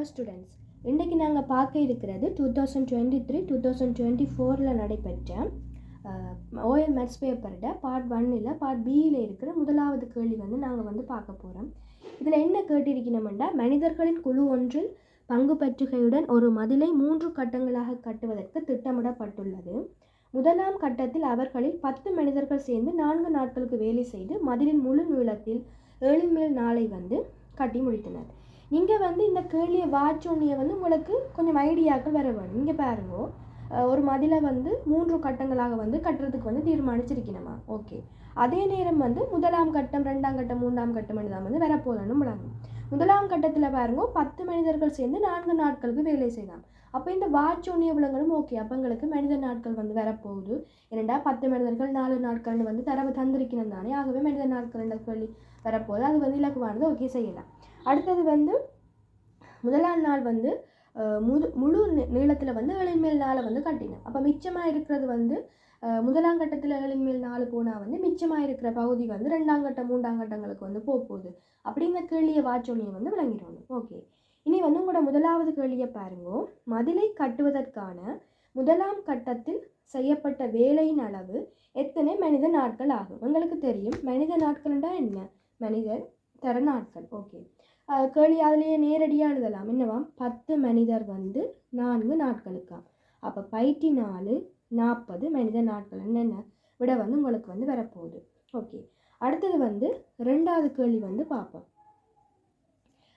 Hello students இன்றைக்கி நாங்கள் பார்க்க இருக்கிறது two thousand twenty three two thousand twenty ஃபோரில் நடைபெற்ற ஓஎல் மேத்ஸ் பேப்பரோட பார்ட் ஒன்னில் பார்ட் பியில் இருக்கிற முதலாவது கேள்வி வந்து நாங்கள் வந்து பார்க்க போகிறோம் இதில் என்ன கேட்டிருக்கணும்னா மனிதர்களின் குழு ஒன்றில் பங்கு பற்றுகையுடன் ஒரு மதிலை மூன்று கட்டங்களாக கட்டுவதற்கு திட்டமிடப்பட்டுள்ளது. முதலாம் கட்டத்தில் அவர்களில் பத்து மனிதர்கள் சேர்ந்து நான்கு நாட்களுக்கு வேலை செய்து மதிலின் முழு நீளத்தில் ஏழு மேல் நாளை வந்து கட்டி முடித்தனர். நீங்கள் வந்து இந்த கேள்வியை வாட்சோன்னியை வந்து உங்களுக்கு கொஞ்சம் ஐடியாக்கள் வர வேணும். இங்கே பாருங்க. ஒரு மதிலை வந்து மூன்று கட்டங்களாக வந்து கட்டுறதுக்கு வந்து தீர்மானிச்சிருக்கணுமா? ஓகே. அதே நேரம் வந்து முதலாம் கட்டம் ரெண்டாம் கட்டம் மூன்றாம் கட்டம் தான் வந்து வரப்போதன்னு விளங்கும் முதலாம் கட்டத்தில் பாருங்க பத்து மனிதர்கள் சேர்ந்து நான்கு நாட்களுக்கு வேலை செய்யலாம். அப்போ இந்த வாட்சோன்னிய விலங்குகளும் ஓகே. அப்போ எங்களுக்கு மனித நாட்கள் வந்து வரப்போகுது. ஏனண்டா பத்து மனிதர்கள் நாலு நாட்கள்னு வந்து தரவு தந்திருக்கணும் தானே. ஆகவே மனித நாட்கள் என்ற கேள்வி. வரப்போகுது. அது வந்து இலக்குவானது ஓகே செய்யலாம். அடுத்தது வந்து முதலாம் நாள் வந்து முது முழு நீளத்தில் வந்து ஏழின் மேல் நாளை வந்து கட்டினேன் அப்போ மிச்சமாக இருக்கிறது வந்து முதலாம் கட்டத்தில் ஏழின் மேல் நாலு போனால் வந்து மிச்சமாக இருக்கிற பகுதி வந்து ரெண்டாம் கட்டம் மூன்றாம் கட்டங்களுக்கு வந்து போகுது. அப்படிங்கிற கேள்வியை வாச்சோனியை வந்து விளங்கிடணும் ஓகே இனி வந்து உங்களோட முதலாவது கேள்வியை பாருங்க. மதிலை கட்டுவதற்கான முதலாம் கட்டத்தில் செய்யப்பட்ட வேலையின் அளவு எத்தனை மனித நாட்கள் ஆகும்? உங்களுக்கு தெரியும். மனித நாட்கள்ன்றா என்ன? மனிதர் தர நாட்கள் ஓகே கேள்வி அதுலேயே நேரடியாக எழுதலாம் என்னவாம் பத்து மனிதர் வந்து நான்கு நாட்களுக்காம் அப்போ பயிற்சி நாலு நாற்பது மனித நாட்கள் என்னென்ன? விட வந்து உங்களுக்கு வந்து வரப்போகுது. ஓகே அடுத்தது வந்து ரெண்டாவது கேள்வி வந்து பார்ப்போம்.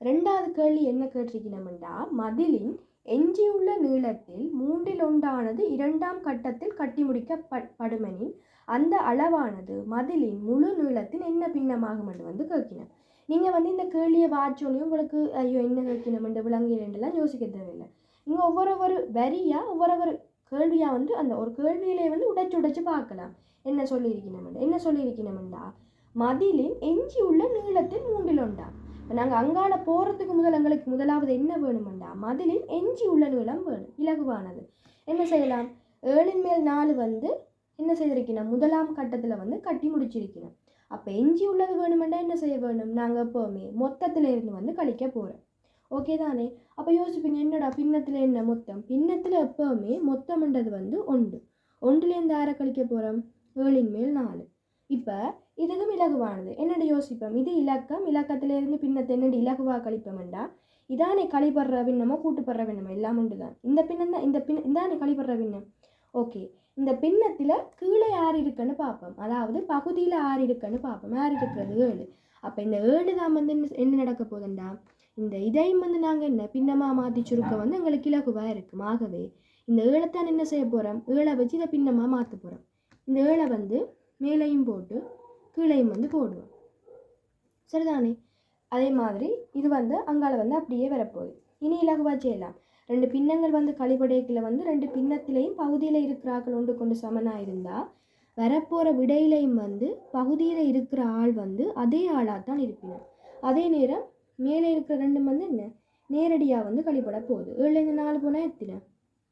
ரெண்டாவது கேள்வி என்ன கேட்டிருக்கணும்டா மதிலின் எஞ்சியுள்ள நீளத்தில் மூன்றில் ஒன்றானது இரண்டாம் கட்டத்தில் கட்டி முடிக்கப்படுமெனின் அந்த அளவானது மதிலின் முழு நீளத்தின் என்ன பின்னமாகும் என்று வந்து கேட்கணும் நீங்கள் வந்து இந்த கேள்வியை வாச்சோன்னே உங்களுக்கு ஐயோ என்ன கேட்கணும் என்று விளங்குகிறேன்லாம் யோசிக்க தேவையில்லை. நீங்கள் ஒவ்வொரு ஒரு வரியாக ஒவ்வொரு ஒரு கேள்வியாக வந்து அந்த ஒரு கேள்வியிலே வந்து உடைச்சு உடைச்சு பார்க்கலாம். என்ன சொல்லியிருக்கணும்டா என்ன சொல்லியிருக்கணும்டா மதிலின் எஞ்சி உள்ள நீளத்தில் மூன்றில் ஒன்றா. நாங்கள் அங்கால போகிறதுக்கு முதல் எங்களுக்கு முதலாவது என்ன வேணுமெண்டா மதிலின் எஞ்சி உள்ள நீளம் வேணும் இலகுவானது. என்ன செய்யலாம்? ஏழின் மேல் நாலு வந்து என்ன செய்திருக்கணும்? முதலாம் கட்டத்தில் வந்து கட்டி முடிச்சிருக்கணும். அப்போ எஞ்சி உள்ளது வேணுமெண்டா என்ன செய்ய வேணும் நாங்கள் எப்போவுமே மொத்தத்தில் இருந்து வந்து கழிக்க போகிறோம் ஓகே தானே? அப்போ யோசிப்பீங்க என்னடா பின்னத்தில் என்ன மொத்தம்? பின்னத்தில் எப்போவுமே மொத்தம்ன்றது வந்து ஒன்று. ஒன்றுலேருந்து ஆற கழிக்க போகிறோம் ஏழின் மேல் நாலு. இப்போ இதுக்கும் இலகுவானது. என்னடி யோசிப்போம்? இது இலக்கம் இலக்கத்திலேருந்து பின்னத்தை என்னடி இலகுவாக கழிப்போம்டா இதானே கழிப்படுற விண்ணமோ கூட்டுப்படுற விண்ணமோ எல்லாம் உண்டு தான் இந்த பின்னம் தான் இந்த பின் இதானே கழிப்படுற விண்ணம் ஓகே இந்த பின்னத்தில் கீழே யார் இருக்குன்னு பார்ப்போம். அதாவது பகுதியில் யார் இருக்குன்னு பார்ப்போம். யார் இருக்கிறது ஏழு. அப்போ இந்த ஏழு தான் வந்து என்ன நடக்க போகுதுண்டா? இந்த இதையும் வந்து நாங்கள் என்ன பின்னமாக மாற்றி சுருக்க வந்து எங்களுக்கு இலகுவாக இருக்கும். ஆகவே இந்த ஏழைத்தான் என்ன செய்ய போகிறோம் ஏழை வச்சு இதை பின்னமாக மாற்ற போகிறோம் இந்த ஏழை வந்து மேலையும் போட்டு கீழையும் வந்து போடுவோம். சரிதானே? அதே மாதிரி இது வந்து அங்கால வந்து அப்படியே வரப்போகுது. இனி இலகுவாக செய்யலாம். ரெண்டு பின்னங்கள் வந்து கழிபடைக்கில் வந்து ரெண்டு பின்னத்திலையும் பகுதியில் இருக்கிறார்கள் ஒன்று கொண்டு சமனாக இருந்தால் வரப்போகிற விடையிலையும் வந்து பகுதியில் இருக்கிற ஆள் வந்து அதே ஆளாக தான் இருப்பினர். அதே நேரம் மேலே இருக்கிற ரெண்டு வந்து என்ன? நேரடியாக வந்து கழிபட போகுது. ஏழுலேருந்து நாலு போனால் எத்தனை?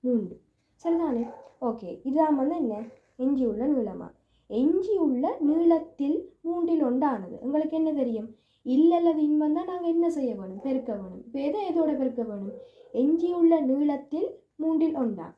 மூன்று. சரிதானே? ஓகே. இதுதான் வந்து என்ன? எஞ்சியுள்ள உள்ள எஞ்சியுள்ள எஞ்சி உள்ள நீளத்தில் மூன்றில் ஒன்றானது. உங்களுக்கு என்ன தெரியும்? இல்லல்லது இன்பம் தான். நாங்கள் என்ன செய்ய வேணும்? பெருக்க வேணும். இப்போ எதை எதோட பெருக்க வேணும்? எஞ்சியுள்ள நீளத்தில் மூன்றில் ஒன்றாம்.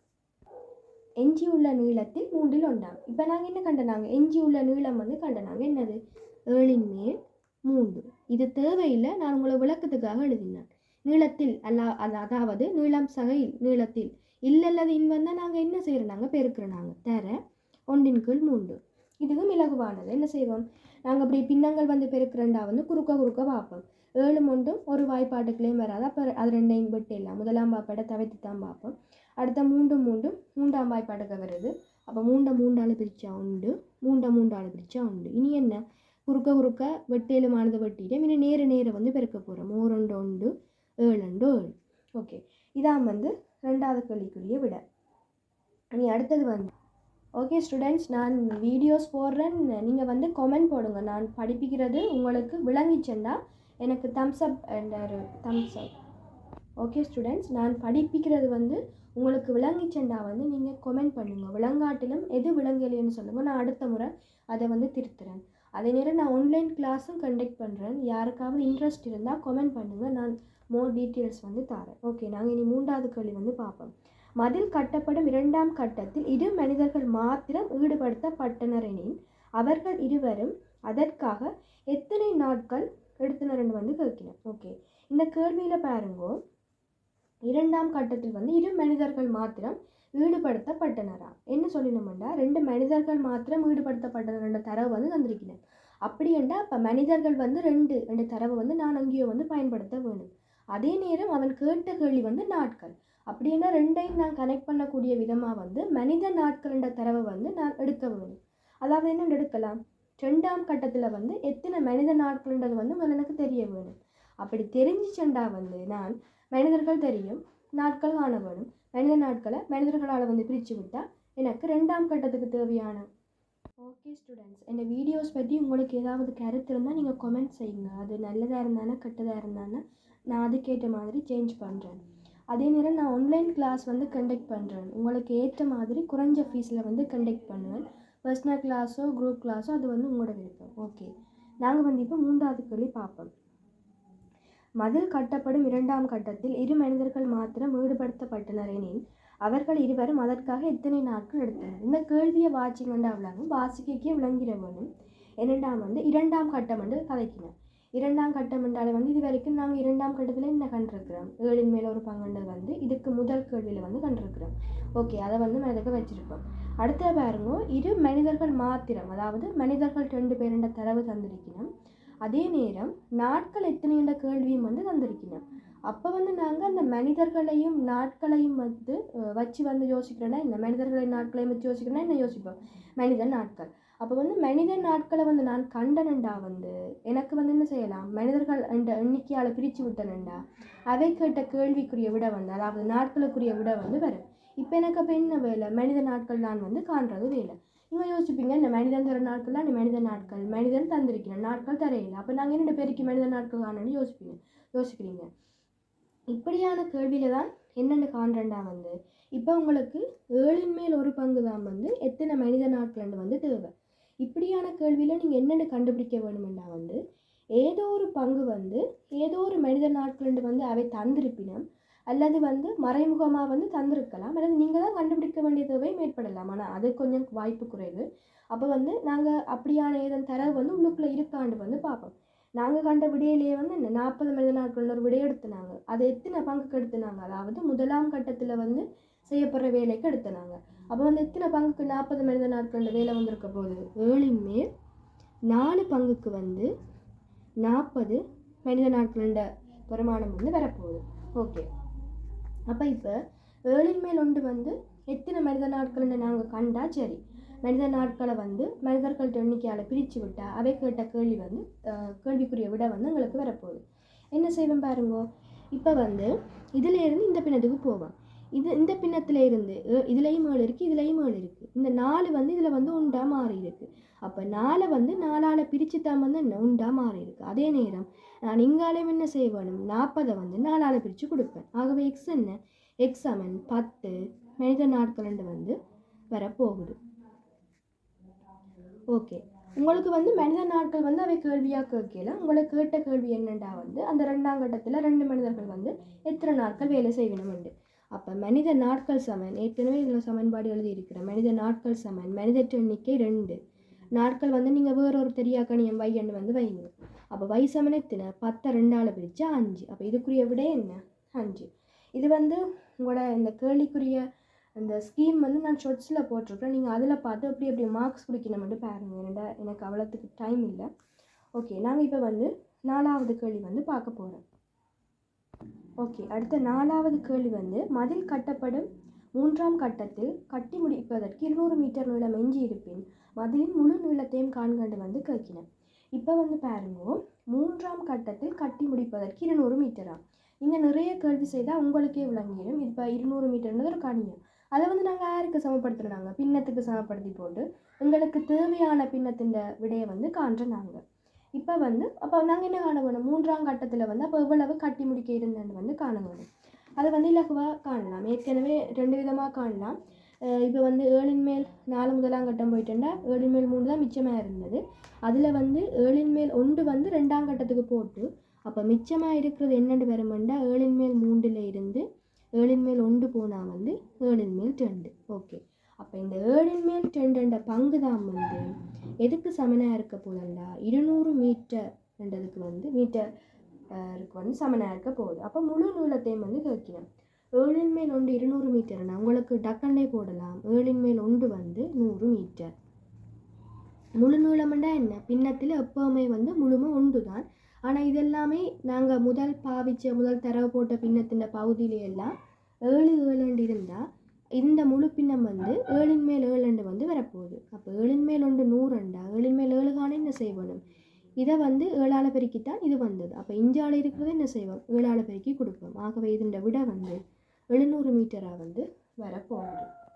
எஞ்சியுள்ள நீளத்தில் மூன்றில் ஒன்றாம். இப்போ நாங்கள் என்ன கண்டனாங்க? எஞ்சியுள்ள நீளம் வந்து கண்டனாங்க. என்னது? ஏழின் மேல் மூன்று. இது தேவையில்லை. நான் உங்களை விளக்கத்துக்காக எழுதினேன். நீளத்தில் அல்லா அது- அதாவது நீளம் சகையில் நீளத்தில். இல்லல்லது இன்பம் தான். நாங்கள் என்ன செய்கிறோம் நாங்கள் பெருக்கிறோம். நாங்கள் தர ஒன்றின் கீழ் மூன்று. இதுவும் இலகுவானது. என்ன செய்வோம்? நாங்கள் அப்படி பின்னங்கள் வந்து பெருக்கிறண்டா வந்து குறுக்க குறுக்க பார்ப்போம். ஏழு ஒன்றும் ஒரு வாய்ப்பாட்டுக்குள்ளேயும் வராது. அப்போ அது ரெண்டையும் விட்டு முதலாம் வாய்ப்பாட்டை தவிர்த்து தான் பார்ப்போம். அடுத்த மூண்டும் மூண்டும் மூன்றாம் வாய்ப்பாட்டுக்கு வருது. அப்போ மூண்டை மூண்டாள் பிரித்தா உண்டு மூண்டை மூண்டாள் பிரித்தா உண்டு. இனி என்ன? குறுக்க குறுக்க வெட்டேலுமானது வெட்டிட்டு இனி நேர நேர வந்து பெருக்க போகிறோம் ஓரண்டு உண்டு ஏழண்டு ஏழு. ஓகே. இதான் வந்து ரெண்டாவது கேள்விக்குரிய விட. இனி அடுத்தது வந்து ஓகே ஸ்டூடெண்ட்ஸ் நான் வீடியோஸ் போடுறேன். நீங்கள் வந்து கமெண்ட் போடுங்க. நான் படிப்பிக்கிறது உங்களுக்கு விளங்கிச்சுன்னா எனக்கு தம்ஸ் அப் அண்ட் ஒரு தம்ஸ் அப் ஓகே ஸ்டூடெண்ட்ஸ் நான் படிப்பிக்கிறது வந்து உங்களுக்கு விளங்கிச்சேன்னா வந்து நீங்கள் கமெண்ட் பண்ணுங்கள் விளங்காட்டிலும் எது விளங்கலைன்னு சொல்லுங்கள் நான் அடுத்த முறை அதை வந்து திருத்துறேன். அதே நேரம் நான் ஆன்லைன் கிளாஸும் கண்டக்ட் பண்ணுறேன் யாருக்காவது இன்ட்ரெஸ்ட் இருந்தால் கமெண்ட் பண்ணுங்கள் நான் மோர் டீட்டெயில்ஸ் வந்து தரேன் ஓகே நாங்கள் இனி மூன்றாவது கேள்வி வந்து பார்ப்போம். மதில் கட்டப்படும் இரண்டாம் கட்டத்தில் இரு மனிதர்கள் மாத்திரம் ஈடுபடுத்தப்பட்டனர் எனின் அவர்கள் இருவரும் அதற்காக எத்தனை நாட்கள் எடுத்தனர்னு வந்து கேட்கிறேன் ஓகே. இந்த கேள்வியில் பாருங்கோ. இரண்டாம் கட்டத்தில் வந்து இரு மனிதர்கள் மாத்திரம் ஈடுபடுத்தப்பட்டனரா? என்ன சொல்லணும்டா ரெண்டு மனிதர்கள் மாத்திரம் ஈடுபடுத்தப்பட்டனர் தரவு வந்து தந்திருக்கிறேன் அப்படி என்றால் அப்போ மனிதர்கள் வந்து ரெண்டு ரெண்டு தரவு வந்து நான் அங்கேயோ வந்து பயன்படுத்த வேணும் அதே நேரம் அவன் கேட்ட கேள்வி வந்து நாட்கள். அப்படின்னா ரெண்டையும் நான் கனெக்ட் பண்ணக்கூடிய விதமாக வந்து மனித நாட்கள்ன்ற தரவை வந்து நான் எடுக்க வேணும் அதாவது என்ன எடுக்கலாம்? ரெண்டாம் கட்டத்தில் வந்து எத்தனை மனித நாட்கள்ன்றது வந்து முதல்ல எனக்கு தெரிய வேணும் அப்படி தெரிஞ்சிச்சண்டா வந்து நான் மனிதர்கள் தெரியும் நாட்கள் காண வேணும் மனித நாட்களை மனிதர்களால் வந்து பிரித்து விட்டால் எனக்கு ரெண்டாம் கட்டத்துக்கு தேவையான ஓகே ஸ்டூடெண்ட்ஸ் இந்த வீடியோஸ் பற்றி உங்களுக்கு ஏதாவது கருத்து இருந்தால் நீங்கள் கமெண்ட் செய்யுங்க. அது நல்லதாக இருந்தானே கெட்டதாக இருந்தானே நான் அதுக்கேற்ற மாதிரி சேஞ்ச் பண்ணுறேன் அதே நேரம் நான் ஆன்லைன் கிளாஸ் வந்து கண்டக்ட் பண்ணுறேன் உங்களுக்கு ஏற்ற மாதிரி குறைஞ்ச ஃபீஸில் வந்து கண்டக்ட் பண்ணுவேன். பர்சனல் கிளாஸோ குரூப் கிளாஸோ அது வந்து உங்களோட விருப்பம். ஓகே நாங்கள் வந்து இப்போ மூன்றாவது கேள்வி பார்ப்போம். மதில் கட்டப்படும் இரண்டாம் கட்டத்தில் இரு மனிதர்கள் மாத்திரம் ஈடுபடுத்தப்பட்டனர் எனில் அவர்கள் இருவரும் அதற்காக எத்தனை நாட்கள் எடுத்தனர்? இந்த கேள்வியை வாட்சிங்கண்டா விளங்கும் வாசிக்கே விளங்கிட வேணும் என்னென்றாம் வந்து இரண்டாம் கட்டம் வந்து கதைக்கினேன் இரண்டாம் கட்டம் என்றால் வந்து இது வரைக்கும் நாங்கள் இரண்டாம் கட்டத்தில் என்ன கண்டிருக்கிறோம்? ஏழின் மேலே ஒரு பங்குன்றது வந்து இதுக்கு முதல் கேள்வியில் வந்து கண்டிருக்கிறோம். ஓகே அதை வந்து மனதுக்கு வச்சுருப்போம். அடுத்த பாருங்க இரு மனிதர்கள் மாத்திரம் அதாவது மனிதர்கள் ரெண்டு பேருண்ட தரவு தந்திருக்கணும். அதே நேரம் நாட்கள் எத்தனை என்ற கேள்வியும் வந்து தந்திருக்கணும். அப்போ வந்து நாங்கள் அந்த மனிதர்களையும் நாட்களையும் வந்து வச்சு வந்து யோசிக்கிறோன்னா இந்த மனிதர்களின் நாட்களையும் வச்சு யோசிக்கிறோன்னா என்ன யோசிப்போம்? மனித நாட்கள். அப்போ வந்து மனித நாட்களை வந்து நான் கண்டனண்டா வந்து எனக்கு வந்து என்ன செய்யலாம்? மனிதர்கள் என்ற எண்ணிக்கையால் பிரித்து விட்டனண்டா? அவை கேட்ட கேள்விக்குரிய விட வந்து அதாவது நாட்களுக்குரிய விட வந்து வரும். இப்போ எனக்கு அப்போ என்ன வேலை? மனித நாட்கள் நான் வந்து காண்றது வேலை. நீங்கள் யோசிப்பீங்க இந்த மனிதன் தர நாட்கள்லாம் இந்த மனித நாட்கள். மனிதன் தந்திருக்கிறேன் நாட்கள் தரையில்லை அப்போ நாங்கள் என்னென்ன பேருக்கு மனித நாட்கள் காணணும்னு யோசிப்பீங்க யோசிக்கிறீங்க. இப்படியான கேள்வியில் தான் என்னென்ன காண்றேன்டா வந்து இப்போ உங்களுக்கு ஏழின் மேல் ஒரு பங்கு தான் வந்து எத்தனை மனித நாட்கள்னு வந்து தேவை? இப்படியான கேள்வியில் நீங்கள் என்னென்ன கண்டுபிடிக்க வேணுமெண்டா வந்து ஏதோ ஒரு பங்கு வந்து ஏதோ ஒரு மனித நாட்கள்னு வந்து அவை தந்திருப்பினம் அல்லது வந்து மறைமுகமாக வந்து தந்திருக்கலாம் அல்லது நீங்கள் தான் கண்டுபிடிக்க வேண்டிய தேவை ஏற்படலாம் ஆனால் அது கொஞ்சம் வாய்ப்பு குறைவு. அப்போ வந்து நாங்கள் அப்படியான ஏதன் தரவு வந்து உள்ளுக்குள்ளே இருக்காண்டு வந்து பார்ப்போம். நாங்கள் கண்ட விடையிலேயே வந்து இந்த நாற்பது மனித நாட்கள் ஒரு விடை எடுத்துனாங்க. எத்தனை பங்குக்கு எடுத்துனாங்க? அதாவது முதலாம் கட்டத்தில் வந்து செய்யப்படுற வேலைக்கு எடுத்தனாங்க. அப்போ வந்து எத்தனை பங்குக்கு நாற்பது மனித நாட்கள் வேலை வந்திருக்க போகுது? ஏழின் மேல் நாலு பங்குக்கு வந்து நாற்பது மனித நாட்கள வருமானம் வந்து வரப்போகுது. ஓகே அப்போ இப்போ ஏழின் மேல் ஒன்று வந்து எத்தனை மனித நாட்கள்னு நாங்கள் கண்டா? சரி. மனித நாட்களை வந்து மனிதர்கள் எண்ணிக்கையால் பிரித்து விட்டா அவை கேட்ட கேள்வி வந்து கேள்விக்குரிய விட வந்து எங்களுக்கு வரப்போகுது. என்ன செய்வேன் பாருங்கோ? இப்போ வந்து இதிலேருந்து இந்த பின்னத்துக்கு போவோம். இது இந்த பின்னத்தில் இருந்து இதுலேயும் ஏழு இருக்குது இதுலேயும் ஏழு இருக்குது இந்த நாலு வந்து இதில் வந்து உண்டா மாறி இருக்கு. அப்போ நாலை வந்து நாலால் பிரித்து தான் வந்து என்ன உண்டா மாறி இருக்கு. அதே நேரம் நான் இங்காலையும் என்ன செய்ய வேணும் நாற்பதை வந்து நாலால் பிரித்து கொடுப்பேன். ஆகவே எக்ஸ் என்ன? எக்ஸ் பத்து மனித நாட்கள் வந்து வரப்போகுது. ஓகே. உங்களுக்கு வந்து மனித நாட்கள் வந்து அவை கேள்வியாக கேட்கல. உங்களை கேட்ட கேள்வி என்னண்டா வந்து அந்த ரெண்டாம் கட்டத்தில் ரெண்டு மனிதர்கள் வந்து எத்தனை நாட்கள் வேலை செய்யணும் உண்டு அப்போ மனித நாட்கள் சமன். ஏற்கனவே இதில் சமன்பாடு எழுதியிருக்கிறேன். மனித நாட்கள் சமன். மனித எண்ணிக்கை ரெண்டு. நாட்கள் வந்து நீங்கள் வேற ஒரு தெரியாக்கணியம் வையன்னு வந்து வைங்க. அப்போ வை சமனத்தின பத்தை ரெண்டால் பிரித்து அஞ்சு. அப்போ இதுக்குரிய விட என்ன? அஞ்சு. இது வந்து உங்களோட இந்த கேள்விக்குரிய அந்த ஸ்கீம் வந்து நான் ஷொட்ஸில் போட்டிருக்கேன் நீங்கள் அதில் பார்த்து அப்படி அப்படி மார்க்ஸ் குடிக்கணும்னு பாருங்கள் என்னடா எனக்கு அவ்வளோத்துக்கு டைம் இல்லை. ஓகே நாங்கள் இப்போ வந்து நாலாவது கேள்வி வந்து பார்க்க போகிறோம் ஓகே அடுத்த நாலாவது கேள்வி வந்து மதில் கட்டப்படும் மூன்றாம் கட்டத்தில் கட்டி முடிப்பதற்கு இருநூறு மீட்டர் நீளம் எஞ்சி இருப்பின் மதிலின் முழு நீளத்தையும் காண்கண்டு வந்து கேட்கினேன் இப்போ வந்து பாருங்கோ மூன்றாம் கட்டத்தில் கட்டி முடிப்பதற்கு இருநூறு மீட்டரா? நீங்கள் நிறைய கேள்வி செய்தால் உங்களுக்கே விளங்கிடும். இப்போ இருநூறு மீட்டர்ன்றது ஒரு கணியம் அதை வந்து நாங்கள் யாருக்கு சமப்படுத்துகிறாங்க பின்னத்துக்கு சமப்படுத்தி போட்டு எங்களுக்கு தேவையான பின்னத்தின் விடையை வந்து காண்றோம் நாங்கள் இப்போ வந்து அப்போ நாங்கள் என்ன காண வேணும் மூன்றாம் கட்டத்தில் வந்து அப்போ எவ்வளவு கட்டி முடிக்க இருந்தேன்னு வந்து காண வேணும் அதை வந்து இலகுவாக காணலாம். ஏற்கனவே ரெண்டு விதமாக காணலாம். இப்போ வந்து ஏழின் மேல் நாலு முதலாம் கட்டம் போயிட்டேன்டா ஏழின் மேல் மூணு தான் மிச்சமாக இருந்தது. அதில் வந்து ஏழின் மேல் ஒன்று வந்து ரெண்டாம் கட்டத்துக்கு போட்டு அப்போ மிச்சமாக இருக்கிறது என்னென்று வருமெண்டா ஏழின் மேல் மூன்றில் இருந்து ஏழின் மேல் ஒன்று போனால் வந்து ஏழின் மேல் ரெண்டு ஓகே. அப்போ இந்த ஏழின் மேல் ரெண்டுன்ற பங்கு தான் வந்து எதுக்கு சமனாக இருக்க போகுதுண்டா? இருநூறு மீட்டர் என்றதுக்கு வந்து மீட்டர் இருக்கு வந்து சமனாக இருக்க போகுது. அப்போ முழு நீளத்தையும் வந்து கேட்கணும் ஏழின் மேல் ஒன்று இருநூறு மீட்டர்னா உங்களுக்கு டக்கண்டே போடலாம். ஏழின் மேல் ஒன்று வந்து நூறு மீட்டர். முழு நீளம்ண்டா என்ன? பின்னத்தில் எப்போவுமே வந்து முழுமை ஒன்று தான் ஆனால் இதெல்லாமே நாங்கள் முதல் பாவிச்ச முதல் தரவு போட்ட பின்னத்தின் பகுதியில எல்லாம் ஏழு ஏழுண்டு இருந்தால் இந்த முழு பின்னம் வந்து ஏழின் மேல் ஏழு வந்து வரப்போகுது. அப்போ ஏழின் மேல் ஒன்று நூறுண்டா ஏழின் மேல் ஏழு காண என்ன செய்யணும் இதை வந்து ஏழால் பெருக்கித்தான் இது வந்தது. அப்போ இஞ்சால் இருக்கிறத என்ன செய்வோம்? ஏழால் பெருக்கி கொடுப்போம். ஆகவே இதன் விட வந்து எழுநூறு மீட்டராக வந்து வரப்போகுது.